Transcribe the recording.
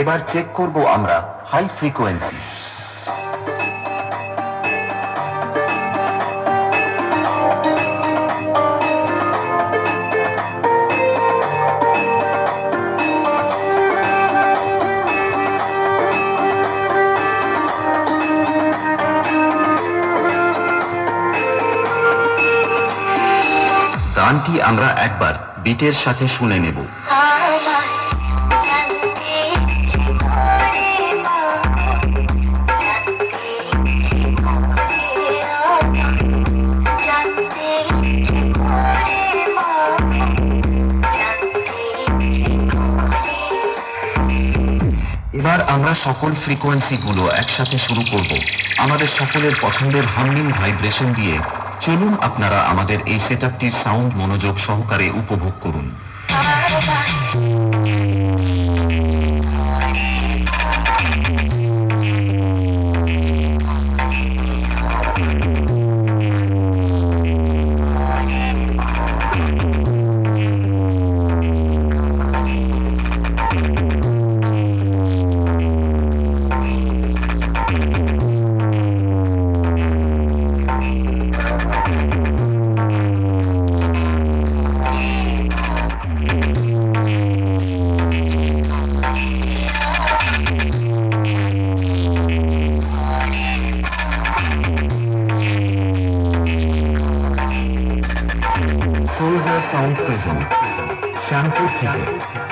এবার চেক করব আমরা হাই ফ্রিকোয়েন্সি গানটি আমরা একবার বিটের সাথে শুনে নেব। এবার আমরা সকল ফ্রিকোয়েন্সিগুলো একসাথে শুরু করব। আমাদের সকলের পছন্দের হামিং ভাইব্রেশন দিয়ে চলুন আপনারা আমাদের এই সেট সাউন্ড মনোযোগ সহকারে উপভোগ করুন। sound prison. Shampoo ticket.